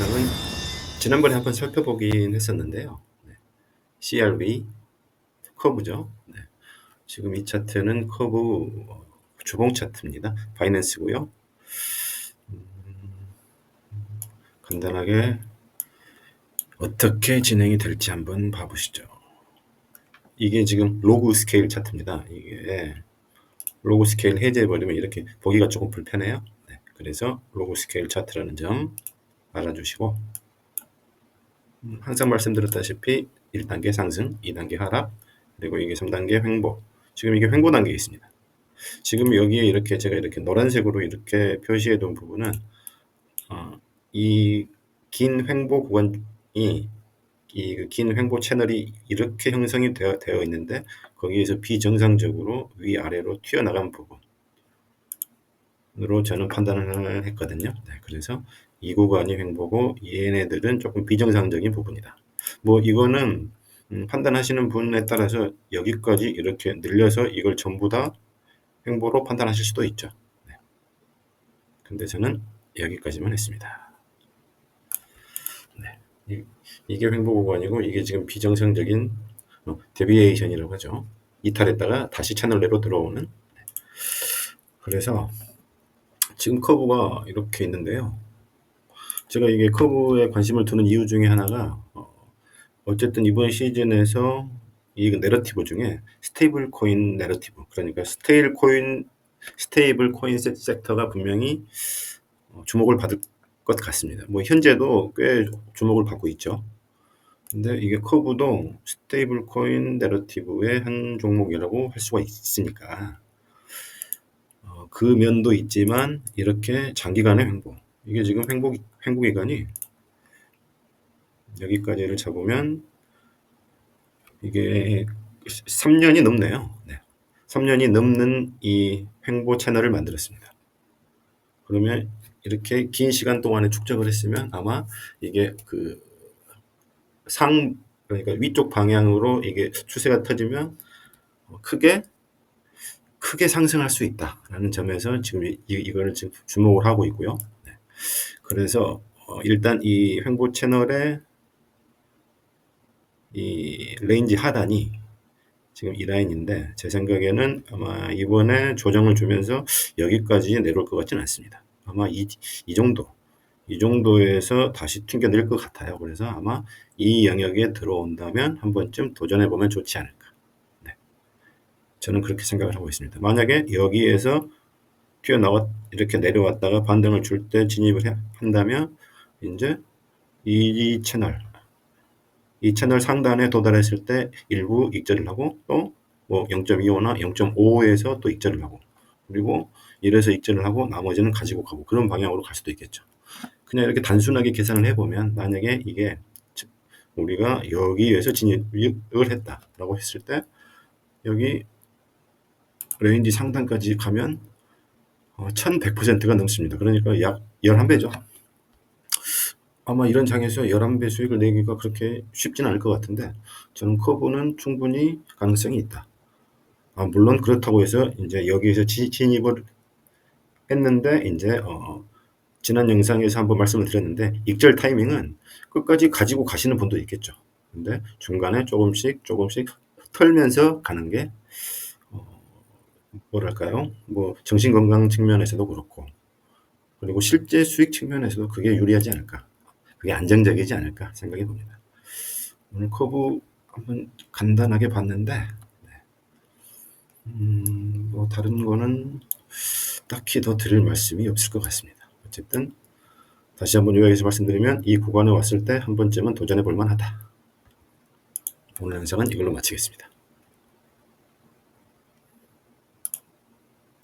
영상은 지난번에 한번 살펴보긴 했었는데요. 네. CRV 커브죠. 네. 지금 이 차트는 커브 어, 주봉 차트입니다. 바이낸스고요. 음, 간단하게 어떻게 진행이 될지 한번 봐보시죠. 이게 지금 로그 스케일 차트입니다. 이게 로그 스케일 해제해버리면 이렇게 보기가 조금 불편해요. 네. 그래서 로그 스케일 차트라는 점 알아주시고 음, 항상 말씀드렸다시피 1단계 상승, 2단계 하락, 그리고 이게 3단계 횡보. 지금 이게 횡보 단계에 있습니다. 지금 여기에 이렇게 제가 이렇게 노란색으로 이렇게 표시해 둔 부분은 어, 이긴 횡보 구간이 이긴 횡보 채널이 이렇게 형성이 되어, 되어 있는데 거기에서 비정상적으로 위아래로 튀어나간 부분 으로 저는 판단을 했거든요. 네, 그래서 이 구간이 횡보고 얘네들은 조금 비정상적인 부분이다. 뭐 이거는 음, 판단하시는 분에 따라서 여기까지 이렇게 늘려서 이걸 전부 다 횡보로 판단하실 수도 있죠. 네. 근데 저는 여기까지만 했습니다. 네. 이, 이게 횡보 구간이고 이게 지금 비정상적인 어, 데비에이션이라고 하죠. 이탈했다가 다시 채널 내로 들어오는. 네. 그래서 지금 커브가 이렇게 있는데요. 제가 이게 커브에 관심을 두는 이유 중에 하나가 어, 어쨌든 이번 시즌에서 이 내러티브 중에 스테이블 코인 내러티브 그러니까 스테일 코인 스테이블 코인 섹터가 분명히 어, 주목을 받을 것 같습니다. 뭐 현재도 꽤 주목을 받고 있죠. 근데 이게 커브도 스테이블 코인 내러티브의 한 종목이라고 할 수가 있으니까 어, 그 면도 있지만 이렇게 장기간의 횡보 이게 지금 횡보, 횡보 기간이 여기까지를 잡으면 이게 3년이 넘네요. 네. 3년이 넘는 이 횡보 채널을 만들었습니다. 그러면 이렇게 긴 시간 동안에 축적을 했으면 아마 이게 그 상, 그러니까 위쪽 방향으로 이게 추세가 터지면 크게 크게 상승할 수 있다라는 점에서 지금 이, 이거를 지금 주목을 하고 있고요. 그래서 어, 일단 이 횡보 채널의 이 레인지 하단이 지금 이 라인인데 제 생각에는 아마 이번에 조정을 주면서 여기까지 내려올 것 같지는 않습니다. 아마 이, 이 정도 이 정도에서 다시 튕겨낼 것 같아요. 그래서 아마 이 영역에 들어온다면 한 번쯤 도전해 보면 좋지 않을까. 네. 저는 그렇게 생각을 하고 있습니다. 만약에 여기에서 튀어나왔 이렇게 내려왔다가 반등을 줄 때 진입을 해, 한다면 이제 이 채널 이 채널 상단에 도달했을 때 일부 익절을 하고 또 뭐 0.25나 0.5에서 또 익절을 하고 그리고 이래서 익절을 하고 나머지는 가지고 가고 그런 방향으로 갈 수도 있겠죠. 그냥 이렇게 단순하게 계산을 해보면 만약에 이게 우리가 여기에서 진입을 했다라고 했을 때 여기 레인지 상단까지 가면 1100%가 어, 넘습니다. 그러니까 약 11배죠. 아마 이런 장에서 11배 수익을 내기가 그렇게 쉽지는 않을 것 같은데 저는 커브는 충분히 가능성이 있다. 아, 물론 그렇다고 해서 이제 여기에서 진입을 했는데 이제 어, 지난 영상에서 한번 말씀을 드렸는데 익절 타이밍은 끝까지 가지고 가시는 분도 있겠죠. 근데 중간에 조금씩 조금씩 털면서 가는 게 뭐랄까요? 뭐 정신 건강 측면에서도 그렇고 그리고 실제 수익 측면에서도 그게 유리하지 않을까? 그게 안정적이지 않을까 생각이 듭니다. 오늘 커브 한번 간단하게 봤는데 네. 음, 뭐 다른 거는 딱히 더 드릴 말씀이 없을 것 같습니다. 어쨌든 다시 한번 요약해서 말씀드리면 이 구간에 왔을 때 한 번쯤은 도전해 볼 만하다. 오늘 영상은 이걸로 마치겠습니다.